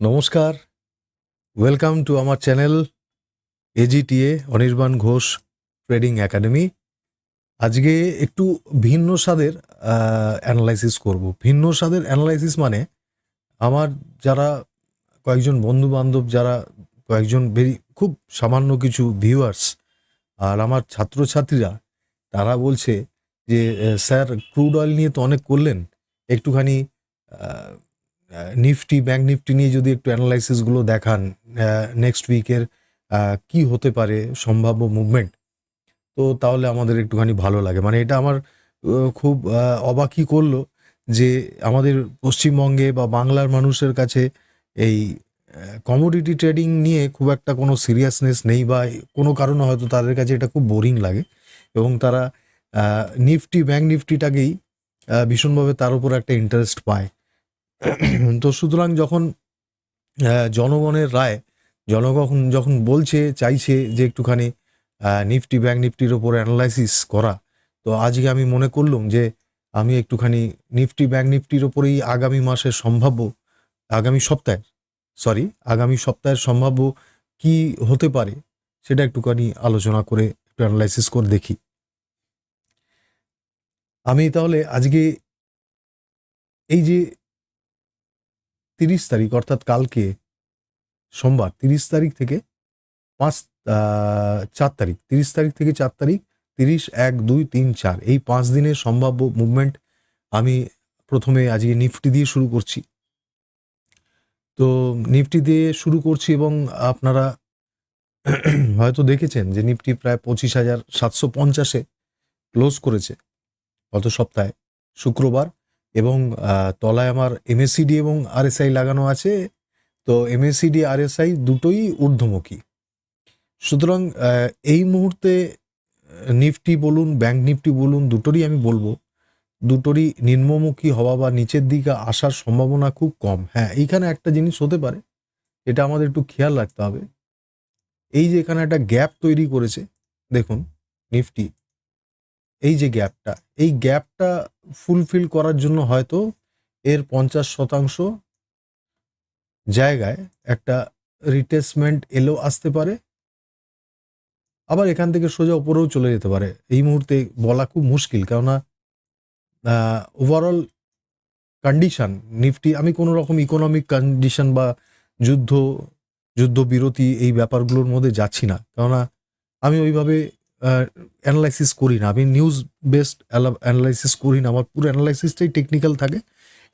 নমস্কার। Welcome to আমার channel AGTA Anirban Ghosh trading academy আজকে একটু ভিন্ন স্বাদের অ্যানালাইসিস করব। ভিন্ন স্বাদের অ্যানালাইসিস মানে আমার যারা কয়েকজন বন্ধু বান্ধব যারা কয়েকজন ভেরি খুব সামান্য কিছু ভিউয়ার্স আর আমার ছাত্রছাত্রীরা, তারা বলছে যে স্যার ক্রুড অয়েল নিয়ে তো অনেক করলেন। একটুখানি নিফটি ব্যাঙ্ক নিফটি নিয়ে যদি একটু অ্যানালাইসিসগুলো দেখান নেক্সট উইকের কি হতে পারে সম্ভাব্য মুভমেন্ট তো তাহলে আমাদের একটুখানি ভালো লাগে। মানে এটা আমার খুব আহ, অবাকই করল যে আমাদের পশ্চিমবঙ্গে বা বাংলার মানুষের কাছে এই কমোডিটি ট্রেডিং নিয়ে খুব একটা কোনো সিরিয়াসনেস নেই বা কোনো কারণে হয়তো তাদের কাছে এটা খুব বোরিং লাগে এবং তারা নিফটি, ব্যাংক নিফটিটাকেই ভীষণভাবে তার উপর একটা ইন্টারেস্ট পায়। তো সুতরাং যখন জনগণের রায়, জনগণ যখন বলছে, চাইছে যে একটুখানি নিফটি, ব্যাংক নিফটির ওপর অ্যানালাইসিস করা, তো আজকে আমি মনে করলাম যে আমি একটুখানি নিফটি, ব্যাংক নিফটির ওপরেই আগামী মাসের সম্ভাব্য, আগামী সপ্তাহে সরি আগামী সপ্তাহের সম্ভাব্য কি হতে পারে, সেটা একটুখানি আলোচনা করে, একটু অ্যানালাইসিস করে দেখি। আমি তাহলে আজকে এই যে তিরিশ তারিখ, অর্থাৎ কালকে সোমবার, তিরিশ তারিখ থেকে পাঁচ চার তারিখ, তিরিশ তারিখ থেকে চার তারিখ, তিরিশ, এক, দুই, তিন, চার, এই পাঁচ দিনের সম্ভাব্য মুভমেন্ট আমি প্রথমে আজকে নিফটি দিয়ে শুরু করছি। তো নিফটি দিয়ে শুরু করছি এবং আপনারা হয়তো দেখেছেন যে নিফটি প্রায় পঁচিশ হাজার সাতশো পঞ্চাশে ক্লোজ করেছে। গত সপ্তাহে। শুক্রবার এবং তলায় আমার এমএসসিডি এবং আরএসআই লাগানো আছে। তো এমএসসিডি আরএসআই দুটোই ঊর্ধ্বমুখী। সুতরাং এই মুহূর্তে নিফটি বলুন, ব্যাংক নিফটি বলুন, দুটোরই আমি বলব। দুটোরই নিম্নমুখী হওয়া বা নিচের দিকে আসার সম্ভাবনা খুব কম। হ্যাঁ এইখানে একটা জিনিস হতে পারে, এটা আমাদের একটু খেয়াল রাখতে হবে। এই যে এখানে একটা গ্যাপ তৈরি করেছে, দেখুন, নিফটি। এই যে গ্যাপটা, এই গ্যাপটা ফুলফিল করার জন্য হয়তো এর পঞ্চাশ শতাংশ জায়গায় একটা রিটেসমেন্ট এলো আসতে পারে। আবার এখান থেকে সোজা উপরেও চলে যেতে পারে। এই মুহূর্তে বলা খুব মুশকিল, কেননা ওভারঅল কন্ডিশন নিফটি, আমি কোনো রকম ইকোনমিক কন্ডিশন বা যুদ্ধ, যুদ্ধবিরতি এই ব্যাপারগুলোর মধ্যে যাচ্ছি না। কেননা, আমি ওইভাবে অ্যানালাইসিস করি না। আমি নিউজ বেসড অ্যানালাইসিস করি না। আমার পুরো অ্যানালাইসিসটাই টেকনিক্যাল থাকে।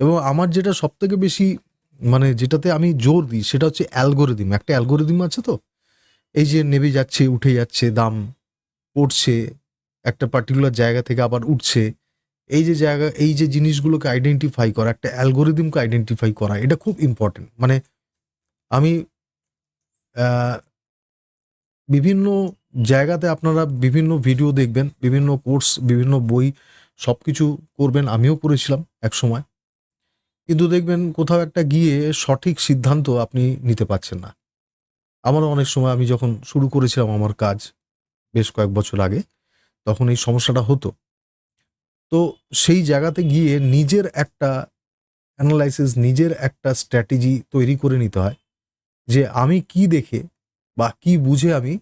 এবং আমার যেটা সব থেকে বেশি মানে যেটাতে আমি জোর দিই, সেটা হচ্ছে অ্যালগোরিদিম একটা অ্যালগোরিদিম আছে তো? এই যে নেমে যাচ্ছে, উঠে যাচ্ছে, দাম পড়ছে, একটা পার্টিকুলার জায়গা থেকে আবার উঠছে। এই যে জায়গা, এই যে জিনিসগুলোকে আইডেন্টিফাই করা, একটা অ্যালগোরিদিমকে আইডেন্টিফাই করা, এটা খুব ইম্পর্টেন্ট মানে আমি বিভিন্ন জায়গাতে আপনারা বিভিন্ন ভিডিও দেখবেন, বিভিন্ন কোর্স বিভিন্ন বই সব কিছু করবেন। আমিও করেছিলাম এক সময় কিন্তু দেখবেন কোথাও একটা গিয়ে সঠিক সিদ্ধান্ত আপনি নিতে পারছেন না। আমারও অনেক সময় আমি যখন শুরু করেছিলাম আমার কাজ, বেশ কয়েক বছর আগে, তখন এই সমস্যাটা হতো। তো সেই জায়গাতে গিয়ে নিজের একটা অ্যানালাইসিস নিজের একটা স্ট্র্যাটেজি তৈরি করে নিতে হয় যে আমি কি দেখে বা কি বুঝে আমি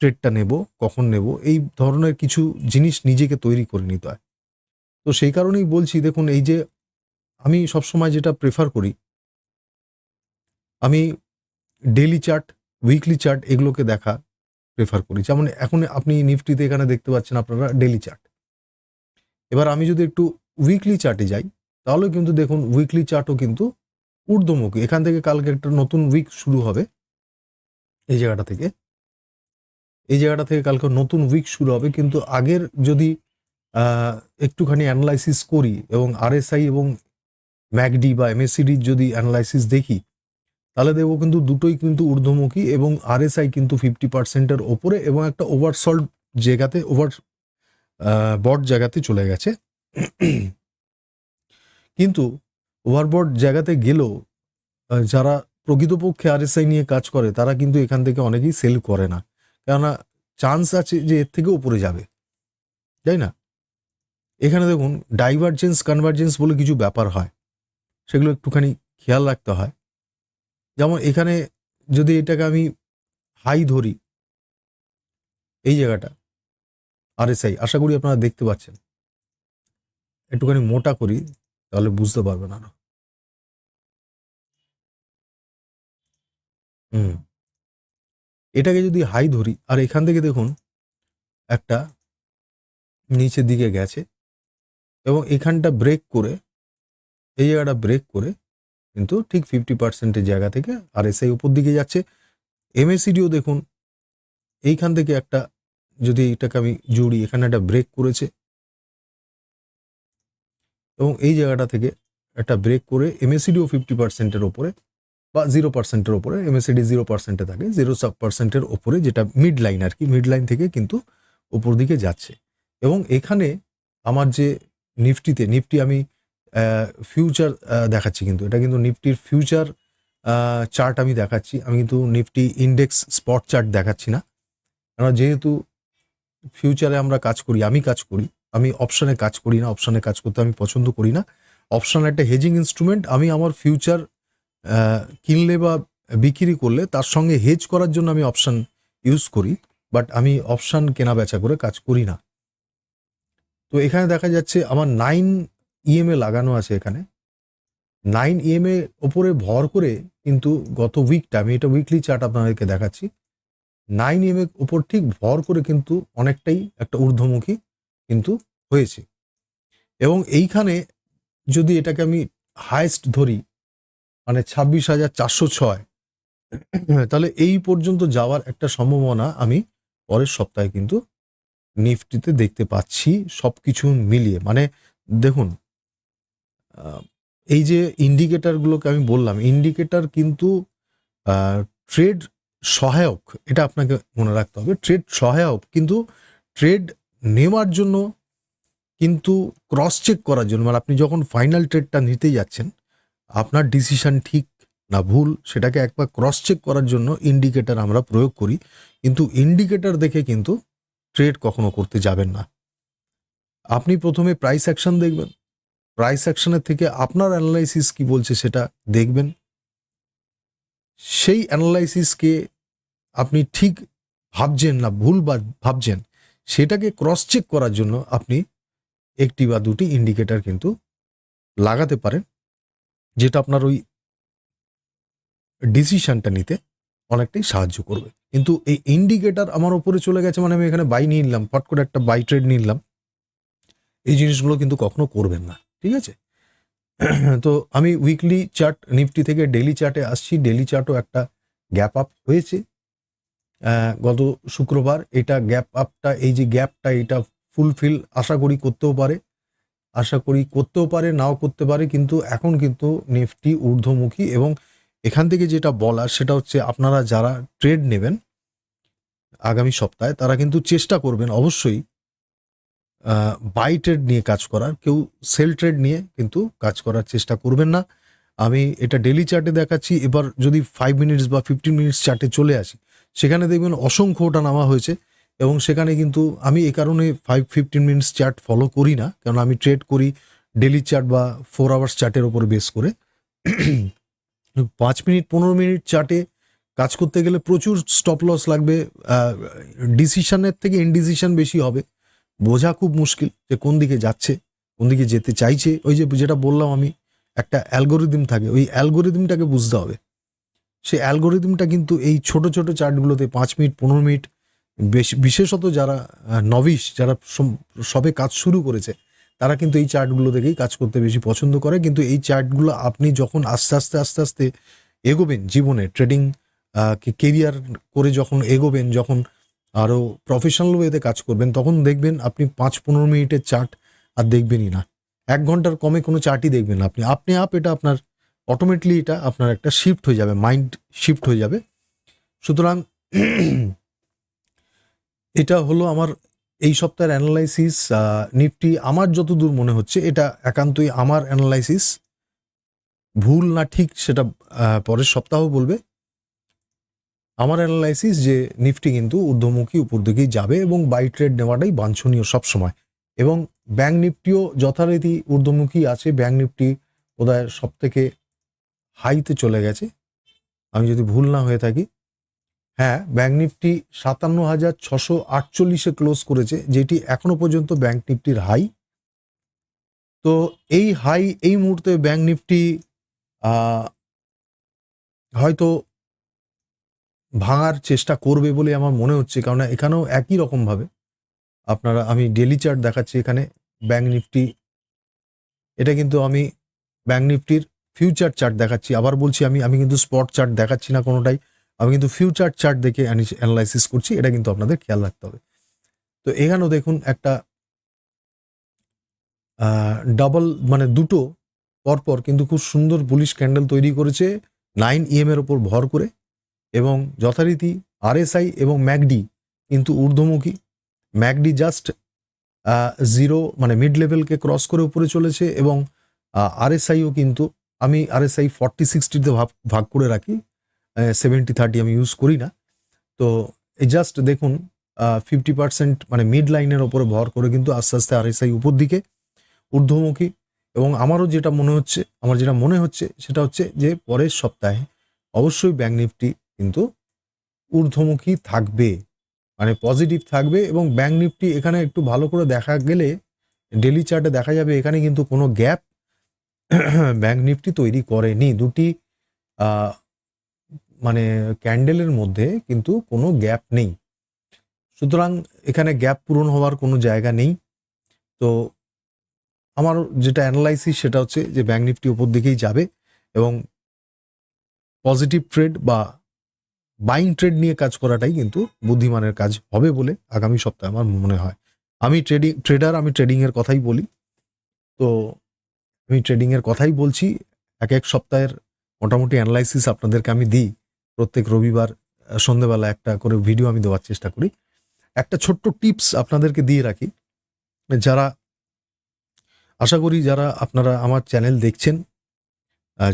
ট্রেডটা নেব, কখন নেব, এই ধরনের কিছু জিনিস নিজেকে তৈরি করে নিতে হয়। তো সেই কারণেই বলছি, দেখুন, এই যে আমি সবসময় যেটা প্রেফার করি, আমি ডেলি চার্ট উইকলি চার্ট এগুলোকে দেখা প্রেফার করি। যেমন এখন আপনি নিফটিতে এখানে দেখতে পাচ্ছেন আপনারা ডেলি চার্ট এবার আমি যদি একটু উইকলি চার্টে যাই, তাহলে কিন্তু দেখুন উইকলি চার্টও কিন্তু ঊর্ধ্বমুখী। এখান থেকে কালকে একটা নতুন উইক শুরু হবে। এই জায়গাটা থেকে। এই জায়গাটা থেকে কালকে নতুন উইক শুরু হবে, কিন্তু আগের যদি একটুখানি অ্যানালাইসিস করি এবং আরএসআই এবং ম্যাকডি বা এমএসসিডির যদি অ্যানালাইসিস দেখি, তাহলে দেখব কিন্তু দুটোই কিন্তু ঊর্ধ্বমুখী এবং আরএসআই কিন্তু ফিফটি পার্সেন্টের ওপরে এবং একটা ওভারসল্ট জায়গাতে ওভার বট জায়গাতে চলে গেছে। কিন্তু ওভারবোর্ড জায়গাতে গেলেও যারা প্রকৃতপক্ষে আরএসআই নিয়ে কাজ করে, তারা কিন্তু এখান থেকে অনেকেই সেল করে না। কেননা চান্স আছে যে এর থেকে উপরে যাবে। তাই না? এখানে দেখুন ডাইভারজেন্স কনভার্জেন্স বলে কিছু ব্যাপার হয়। সেগুলো একটুখানি খেয়াল রাখতে হয়। যেমন এখানে যদি এটাকে আমি হাই ধরি, এই জায়গাটা আর আরএসআই আশা করি আপনারা দেখতে পাচ্ছেন। একটুখানি মোটা করি, তাহলে বুঝতে পারবেন আরও। হুম। এটাকে যদি হাই ধরি, আর এখান থেকে দেখুন, একটা নিচের দিকে গেছে এবং এখানটা ব্রেক করে, এই জায়গাটা ব্রেক করে কিন্তু ঠিক ফিফটি পার্সেন্টের জায়গা থেকে আর এসআই উপর দিকে যাচ্ছে। এমএসিডিও দেখুন, এইখান থেকে একটা, যদি এটাকে আমি জুড়ি, এখানে একটা ব্রেক করেছে এবং এই জায়গাটা থেকে একটা ব্রেক করে এমএসিডিও ফিফটি পার্সেন্টের ওপরে বা জিরো পার্সেন্টের ওপরে এমএসিডি জিরো পার্সেন্টে থাকে জিরো সাব পার্সেন্টের ওপরে যেটা মিড লাইন আর কি মিড লাইন থেকে কিন্তু ওপর দিকে যাচ্ছে। এবং এখানে আমার যে নিফটিতে, নিফটি আমি ফিউচার দেখাচ্ছি কিন্তু, এটা কিন্তু নিফটির ফিউচার চার্ট আমি দেখাচ্ছি। আমি কিন্তু নিফটি ইন্ডেক্স স্পট চার্ট দেখাচ্ছি না। কারণ যেহেতু ফিউচারে আমরা কাজ করি, আমি কাজ করি, আমি অপশানে কাজ করি না অপশানে কাজ করতে আমি পছন্দ করি না। অপশান একটা হেজিং ইনস্ট্রুমেন্ট আমি আমার ফিউচার কিনলে বা বিক্রি করলে তার সঙ্গে হেজ করার জন্য আমি অপশান ইউজ করি বাট আমি অপশান কেনা বেচা করে কাজ করি না। তো এখানে দেখা যাচ্ছে আমার নাইন ইএমএ লাগানো আছে এখানে। নাইন ইএমএ ওপরে ভর করে কিন্তু গত উইকটা আমি এটা উইকলি চার্ট আপনাদেরকে দেখাচ্ছি নাইন ইএমএ ওপর ঠিক ভর করে কিন্তু অনেকটাই একটা ঊর্ধ্বমুখী কিন্তু হয়েছে। এবং এইখানে যদি এটাকে আমি হায়েস্ট ধরি মানে ছাব্বিশ হাজার চারশো ছয়। তাহলে এই পর্যন্ত যাওয়ার একটা সম্ভাবনা আমি পরের সপ্তাহে কিন্তু নিফটিতে দেখতে পাচ্ছি সব কিছু মিলিয়ে। মানে দেখুন এই যে ইন্ডিকেটারগুলোকে আমি বললাম, ইন্ডিকেটার কিন্তু ট্রেড সহায়ক, এটা আপনাকে মনে রাখতে হবে, ট্রেড সহায়ক কিন্তু ট্রেড নেওয়ার জন্য কিন্তু ক্রস চেক করার জন্য মানে আপনি যখন ফাইনাল ট্রেডটা নিতে যাচ্ছেন আপনার ডিসিশন ঠিক না ভুল, সেটাকে একবার ক্রস চেক করার জন্য ইন্ডিকেটার আমরা প্রয়োগ করি। কিন্তু ইন্ডিকেটার দেখে কিন্তু ট্রেড কখনো করতে যাবেন না। আপনি প্রথমে প্রাইস অ্যাকশন দেখবেন। প্রাইস অ্যাকশনের থেকে আপনার অ্যানালাইসিস কি বলছে সেটা দেখবেন। সেই অ্যানালাইসিসকে আপনি ঠিক ভাবছেন না, ভুল বা ভাবছেন, সেটাকে ক্রস চেক করার জন্য আপনি একটি বা দুটি ইন্ডিকেটার কিন্তু লাগাতে পারেন। যেটা আপনার ওই ডিসিশনটা নিতে অনেকটাই সাহায্য করবে। কিন্তু এই ইন্ডিকেটার আমার ওপরে চলে গেছে মানে আমি এখানে বাই নিয়ে নিলাম, ফট করে একটা বাই ট্রেড নিয়ে নিলাম। এই জিনিসগুলো কিন্তু কখনো করবেন না, ঠিক আছে? তো আমি উইকলি চার্ট নিফটি থেকে ডেলি চার্টে আসছি। ডেলি চার্টও একটা গ্যাপ আপ হয়েছে। গত শুক্রবার এটা গ্যাপ আপটা এই যে গ্যাপটা এটা ফুলফিল আশা করি করতেও পারে। আশা করি করতেও পারে, নাও করতে পারে, কিন্তু এখন কিন্তু নিফটি ঊর্ধ্বমুখী এবং এখান থেকে যেটা বলা সেটা হচ্ছে আপনারা যারা ট্রেড নেবেন আগামী সপ্তাহে, তারা কিন্তু চেষ্টা করবেন অবশ্যই বাই ট্রেড নিয়ে কাজ করার, কেউ সেল ট্রেড নিয়ে কিন্তু কাজ করার চেষ্টা করবেন না। আমি এটা ডেলি চার্টে দেখাচ্ছি, এবার যদি ফাইভ মিনিটস বা ফিফটিন মিনিটস চার্টে চলে আসি, সেখানে দেখবেন অসংখ্য ওটা নামা হয়েছে। এবং সেখানে কিন্তু আমি এ কারণে five fifteen minutes chart follow করি না কারণ আমি ট্রেড করি ডেলি চার্ট বা ফোর আওয়ার্স চার্টের ওপর বেস করে। পাঁচ মিনিট, পনেরো মিনিট চার্টে কাজ করতে গেলে প্রচুর স্টপ লস লাগবে ডিসিশনের থেকে ইনডিসিশন বেশি হবে। বোঝা খুব মুশকিল যে কোন দিকে যাচ্ছে, কোন দিকে যেতে চাইছে। ওই যে যেটা বললাম আমি, একটা অ্যালগোরিদম থাকে, ওই অ্যালগোরিদমটাকে বুঝতে হবে। সেই অ্যালগোরিদমটা কিন্তু এই ছোট ছোট চার্টগুলোতে পাঁচ মিনিট, পনেরো মিনিট বিশেষত যারা নভিস যারা সবে কাজ শুরু করেছে, তারা কিন্তু এই চার্টগুলো থেকেই কাজ করতে বেশি পছন্দ করে। কিন্তু এই চার্টগুলো আপনি যখন আস্তে আস্তে আস্তে আস্তে এগোবেন জীবনে ট্রেডিং কেরিয়ার করে যখন এগোবেন, যখন আরও প্রফেশনাল ওয়েতে কাজ করবেন, তখন দেখবেন আপনি পাঁচ, পনেরো মিনিটের চার্ট আর দেখবেনই না। এক ঘণ্টার কমে কোনো চার্টই দেখবেন না আপনি। আপনি আপ, এটা আপনার অটোমেটলি এটা আপনার একটা শিফট হয়ে যাবে মাইন্ড শিফট হয়ে যাবে। সুতরাং এটা হলো আমার এই সপ্তাহের অ্যানালাইসিস নিফটি আমার যতদূর মনে হচ্ছে, এটা একান্তই আমার অ্যানালাইসিস ভুল না ঠিক সেটা পরের সপ্তাহ বলবে। আমার অ্যানালাইসিস যে নিফটি কিন্তু ঊর্ধ্বমুখী উপর দিকেই যাবে এবং বাই ট্রেড নেওয়াটাই বাঞ্ছনীয় সবসময়। এবং ব্যাঙ্ক নিফটিও যথারীতি ঊর্ধ্বমুখী আছে ব্যাঙ্ক নিফটি বোধহয় সব থেকে হাইতে চলে গেছে। আমি যদি ভুল না হয়ে থাকি হ্যাঁ ব্যাঙ্ক নিফটি সাতান্ন হাজার ছশো আটচল্লিশে ক্লোজ করেছে, যেটি এখনও পর্যন্ত ব্যাঙ্ক নিফটির হাই তো এই হাই এই মুহূর্তে ব্যাঙ্ক নিফটি হয়তো ভাঙার চেষ্টা করবে বলে আমার মনে হচ্ছে কারণ এখানেও একই রকমভাবে আপনারা, আমি ডেলি চার্ট দেখাচ্ছি এখানে ব্যাঙ্ক নিফটি এটা কিন্তু আমি ব্যাঙ্ক নিফটির ফিউচার চার্ট দেখাচ্ছি, আবার বলছি আমি আমি কিন্তু স্পট চার্ট দেখাচ্ছি না কোনোটাই। আমি কিন্তু ফিউচার চার্ট দেখে অ্যানালাইসিস করছি, এটা কিন্তু আপনাদের খেয়াল রাখতে হবে। তো এখানেও দেখুন একটা ডাবল মানে দুটো পরপর কিন্তু খুব সুন্দর বুলিশ ক্যান্ডেল তৈরি করেছে নাইন ইএম এর ওপর ভর করে এবং যথারীতি আরএসআই এবং ম্যাকডি কিন্তু ঊর্ধ্বমুখী। ম্যাকডি জাস্ট জিরো মানে মিড লেভেলকে ক্রস করে উপরে চলেছে এবং আরএসআইও কিন্তু, আমি আরএসআই ফর্টি সিক্সটিতে ভাগ ভাগ করে রাখি। সেভেন্টি থার্টি আমি ইউজ করি না। তো এই জাস্ট দেখুন ফিফটি পার্সেন্ট মানে মিড লাইনের ওপরে ভর করে কিন্তু আস্তে আস্তে আরএসআই উপর দিকে, ঊর্ধ্বমুখী এবং আমারও যেটা মনে হচ্ছে, আমার যেটা মনে হচ্ছে সেটা হচ্ছে যে পরের সপ্তাহে অবশ্যই ব্যাঙ্ক নিফটি কিন্তু ঊর্ধ্বমুখী থাকবে মানে পজিটিভ থাকবে এবং ব্যাঙ্ক নিফটি এখানে একটু ভালো করে দেখা গেলে ডেলি চার্টে দেখা যাবে এখানে কিন্তু কোনো গ্যাপ ব্যাঙ্ক নিফটি তৈরি করেনি। দুটি মানে ক্যান্ডেলের মধ্যে কিন্তু কোনো গ্যাপ নেই। সুতরাং এখানে গ্যাপ পূরণ হওয়ার কোনো জায়গা নেই। তো আমার যেটা অ্যানালাইসিস সেটা হচ্ছে যে ব্যাঙ্ক নিফটি উপর দিকেই যাবে এবং পজিটিভ ট্রেড বা বাইং ট্রেড নিয়ে কাজ করাটাই কিন্তু বুদ্ধিমানের কাজ হবে বলে আগামী সপ্তাহে আমার মনে হয়। আমি ট্রেডিং ট্রেডার আমি ট্রেডিংয়ের কথাই বলি। তো আমি ট্রেডিংয়ের কথাই বলছি। এক এক সপ্তাহের মোটামুটি অ্যানালাইসিস আপনাদেরকে আমি দিই। প্রত্যেক রবিবার সন্ধেবেলা একটা করে ভিডিও আমি দেওয়ার চেষ্টা করি। একটা ছোট্ট টিপস আপনাদেরকে দিয়ে রাখি। যারা, আশা করি যারা আপনারা আমার চ্যানেল দেখছেন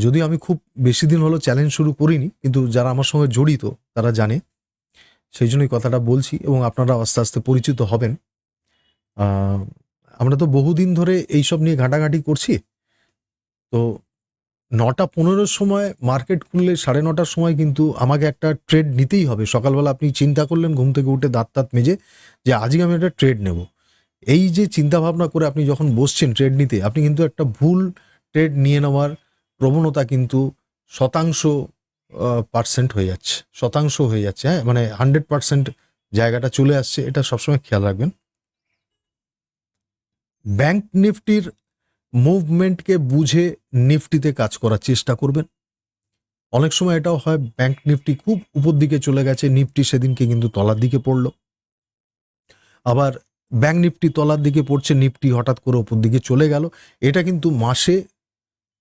যদিও আমি খুব বেশি দিন হলো চ্যালেঞ্জ শুরু করিনি, কিন্তু যারা আমার সঙ্গে জড়িত, তারা জানে। সেই জন্যই কথাটা বলছি এবং আপনারা আস্তে আস্তে পরিচিত হবেন। আমরা তো বহুদিন ধরে এইসব নিয়ে ঘাটাঘাটি করছি। তো নটা পনেরোর সময় মার্কেট খুললে সাড়ে নটার সময় কিন্তু আমাকে একটা ট্রেড নিতেই হবে। সকালবেলা আপনি চিন্তা করলেন, ঘুম থেকে উঠে দাঁত তাঁত মেজে যে আজকে আমি একটা ট্রেড নেব। এই যে চিন্তা ভাবনা করে আপনি যখন বসছেন ট্রেড নিতে, আপনি কিন্তু একটা ভুল ট্রেড নিয়ে নেওয়ার প্রবণতা কিন্তু শতাংশ পার্সেন্ট হয়ে যাচ্ছে। শতাংশ হয়ে যাচ্ছে হ্যাঁ? মানে হান্ড্রেড পার্সেন্ট জায়গাটা চলে আসছে, এটা সবসময় খেয়াল রাখবেন। ব্যাংক নিফটির মুভমেন্টকে বুঝে নিফটিতে কাজ করার চেষ্টা করবেন। অনেক সময় এটাও হয়, ব্যাংক নিফটি খুব উপর দিকে চলে গেছে, নিফটি সেদিনকে কিন্তু তলার দিকে পড়ল। আবার ব্যাংক নিফটি তলার দিকে পড়ছে, নিফটি হঠাৎ করে উপর দিকে চলে গেল। এটা কিন্তু মাসে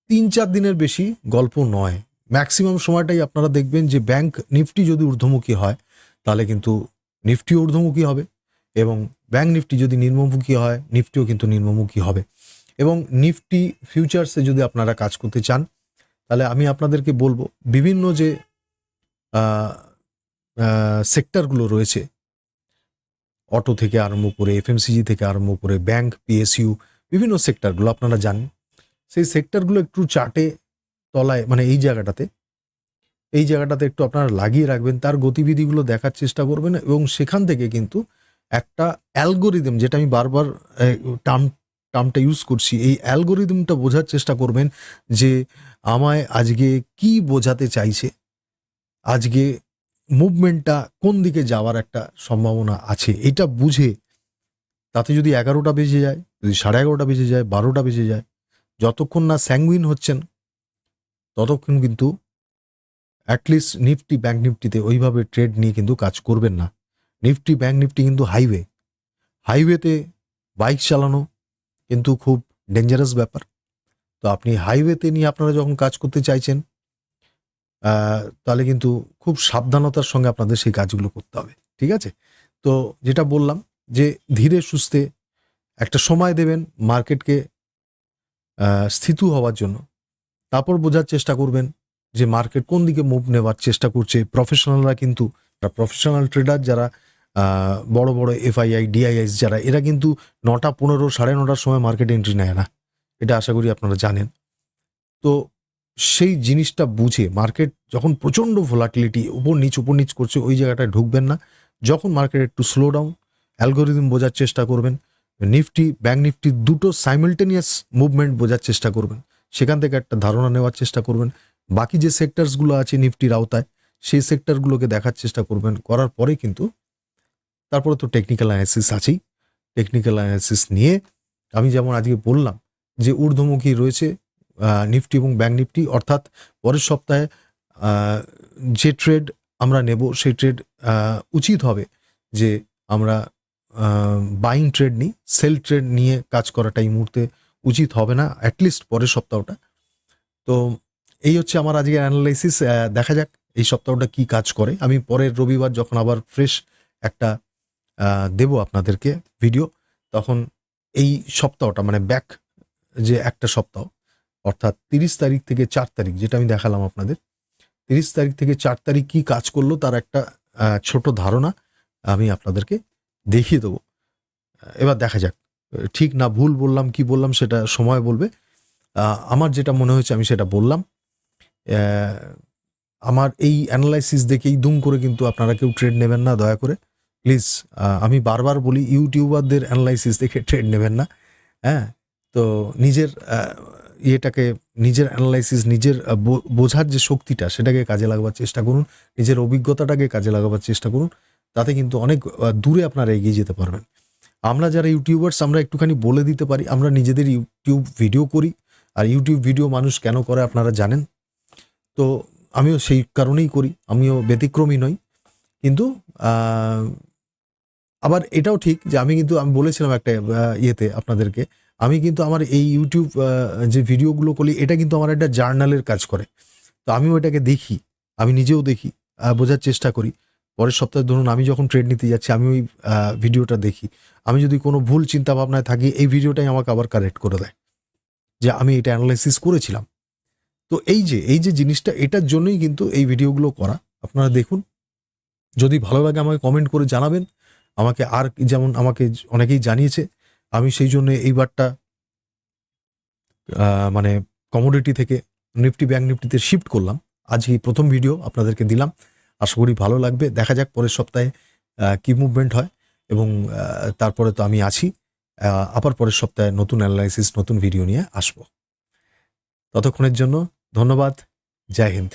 তিন চার দিনের বেশি গল্প নয়। ম্যাক্সিমাম সময়টাই আপনারা দেখবেন যে ব্যাংক নিফটি যদি ঊর্ধ্বমুখী হয়, তাহলে কিন্তু নিফটি ঊর্ধ্বমুখী হবে এবং ব্যাংক নিফটি যদি নিম্নমুখী হয়, নিফটিও কিন্তু নিম্নমুখী হবে। এবং নিফটি ফিউচার্সে যদি আপনারা কাজ করতে চান, তাহলে আমি আপনাদেরকে বলব বিভিন্ন যে সেক্টরগুলো রয়েছে, অটো থেকে আরম্ভ করে, এফএমসিজি থেকে আরম্ভ করে, ব্যাংক, পিএসইউ, বিভিন্ন সেক্টরগুলো আপনারা জানেন। সেই সেক্টরগুলো একটু চার্টে তলায় মানে এই জায়গাটাতে এই জায়গাটাতে একটু আপনারা লাগিয়ে রাখবেন, তার গতিবিধিগুলো দেখার চেষ্টা করবেন এবং সেখান থেকে কিন্তু একটা অ্যালগোরিদম, যেটা আমি বারবার টার্ম টার্মটা ইউজ করছি, এই অ্যালগোরিদমটা বোঝার চেষ্টা করবেন যে আমায় আজকে কি বোঝাতে চাইছে, আজকে মুভমেন্টটা কোন দিকে যাওয়ার একটা সম্ভাবনা আছে, এটা বুঝে তাতে যদি এগারোটা বেজে যায়, যদি সাড়ে এগারোটা বেজে যায়, বারোটা বেজে যায়, যতক্ষণ না স্যাঙ্গুইন হচ্ছেন, ততক্ষণ কিন্তু অ্যাটলিস্ট নিফটি ব্যাঙ্ক নিফটিতে ওইভাবে ট্রেড নিয়ে কিন্তু কাজ করবেন না। নিফটি ব্যাঙ্ক নিফটি কিন্তু হাইওয়ে হাইওয়েতে বাইক চালানো কিন্তু খুব ডেঞ্জারাস ব্যাপার। তো আপনি হাইওয়েতে নিয়ে আপনারা যখন কাজ করতে চাইছেন তাহলে কিন্তু খুব সাবধানতার সঙ্গে আপনাদের সেই কাজগুলো করতে হবে, ঠিক আছে? তো যেটা বললাম যে ধীরে সুস্থে একটা সময় দেবেন মার্কেটকে স্থিতু হওয়ার জন্য। তারপর বোঝার চেষ্টা করবেন যে মার্কেট কোন দিকে মুভ নেওয়ার চেষ্টা করছে। প্রফেশনালরা কিন্তু প্রফেশনাল ট্রেডার যারা বড় বড় এফআইআই ডিআইএস যারা, এরা কিন্তু নটা পনেরো, সাড়ে নটার সময় মার্কেটে এন্ট্রি নেয় না। এটা আশা করি আপনারা জানেন। তো সেই জিনিসটা বুঝে মার্কেট যখন প্রচণ্ড ভোলাটিলিটি উপর নিচ উপর নিচ করছে, ওই জায়গাটায় ঢুকবেন না। যখন মার্কেট একটু স্লো ডাউন অ্যালগোরিদম বোঝার চেষ্টা করবেন। নিফটি ব্যাঙ্ক নিফটি দুটো সাইমেলটেনিয়াস মুভমেন্ট বোঝার চেষ্টা করবেন। সেখান থেকে একটা ধারণা নেওয়ার চেষ্টা করবেন। বাকি যে সেক্টরসগুলো আছে নিফটির আওতায়, সেই সেক্টরগুলোকে দেখার চেষ্টা করবেন। করার পরে কিন্তু তারপরে তো টেকনিক্যাল অ্যানালিসিস আছেই। টেকনিক্যাল অ্যানালিসিস নিয়ে আমি যেমন আজকে বললাম যে ঊর্ধ্বমুখী রয়েছে নিফটি এবং ব্যাঙ্ক নিফটি অর্থাৎ পরের সপ্তাহে যে ট্রেড আমরা নেব সেই ট্রেড উচিত হবে যে আমরা বাইং ট্রেড নিই সেল ট্রেড নিয়ে কাজ করাটা এই মুহূর্তে উচিত হবে না অ্যাটলিস্ট পরের সপ্তাহটা। তো এই হচ্ছে আমার আজকে অ্যানালাইসিস দেখা যাক এই সপ্তাহটা কি কাজ করে। আমি পরের রবিবার যখন আবার ফ্রেশ একটা দেবো আপনাদেরকে ভিডিও তখন এই সপ্তাহটা মানে ব্যাক যে একটা সপ্তাহ, অর্থাৎ তিরিশ তারিখ থেকে চার তারিখ, যেটা আমি দেখালাম আপনাদের, তিরিশ তারিখ থেকে চার তারিখ কি কাজ করল তার একটা ছোট ধারণা আমি আপনাদেরকে দেখিয়ে দেবো। এবার দেখা যাক, ঠিক না ভুল বললাম, কি বললাম সেটা সময় বলবে। আমার যেটা মনে হয়েছে আমি সেটা বললাম। আমার এই অ্যানালাইসিস দেখেই দুম করে কিন্তু আপনারা কেউ ট্রেড নেবেন না, দয়া করে। প্লিজ আমি বারবার বলি, ইউটিউবারদের অ্যানালাইসিস দেখে ট্রেড নেবেন না। হ্যাঁ তো নিজের ইয়েটাকে, নিজের অ্যানালাইসিস নিজের বোঝার যে শক্তিটা, সেটাকে কাজে লাগাবার চেষ্টা করুন। নিজের অভিজ্ঞতাটাকে কাজে লাগাবার চেষ্টা করুন। তাতে কিন্তু অনেক দূরে আপনারা এগিয়ে যেতে পারবেন। আমরা যারা ইউটিউবার্স, আমরা একটুখানি বলে দিতে পারি, আমরা নিজেদের ইউটিউব ভিডিও করি। আর ইউটিউব ভিডিও মানুষ কেন করে আপনারা জানেন? তো আমিও সেই কারণেই করি, আমিও ব্যতিক্রমী নই। কিন্তু আবার এটাও ঠিক যে আমি কিন্তু, আমি বলেছিলাম একটা ইয়েতে আপনাদেরকে, আমি কিন্তু আমার এই ইউটিউব যে ভিডিওগুলো করি, এটা কিন্তু আমার একটা জার্নালের কাজ করে। তো আমিও এটাকে দেখি, আমি নিজেও দেখি বোঝার চেষ্টা করি। পরের সপ্তাহে ধরুন আমি যখন ট্রেড নিতে যাচ্ছি, আমি ওই ভিডিওটা দেখি। আমি যদি কোনো ভুল চিন্তা ভাবনায় থাকি, এই ভিডিওটাই আমাকে আবার কারেক্ট করে দেয়। যে আমি এটা অ্যানালাইসিস করেছিলাম। তো এই যে এই যে জিনিসটা, এটার জন্যই কিন্তু এই ভিডিওগুলো করা। আপনারা দেখুন। যদি ভালো লাগে আমাকে কমেন্ট করে জানাবেন। আমাকে আর যেমন আমাকে অনেকেই জানিয়েছে, আমি সেই জন্য এইবারটা মানে কমোডিটি থেকে নিফটি ব্যাংক নিফটিতে শিফট করলাম। আজকে এই প্রথম ভিডিও আপনাদেরকে দিলাম। আশা করি ভালো লাগবে। দেখা যাক পরের সপ্তাহে কি মুভমেন্ট হয় এবং তারপরে তো আমি আছি। আবার পরের সপ্তাহে নতুন অ্যানালাইসিস নতুন ভিডিও নিয়ে আসব। ততক্ষণের জন্য ধন্যবাদ। জয় হিন্দ।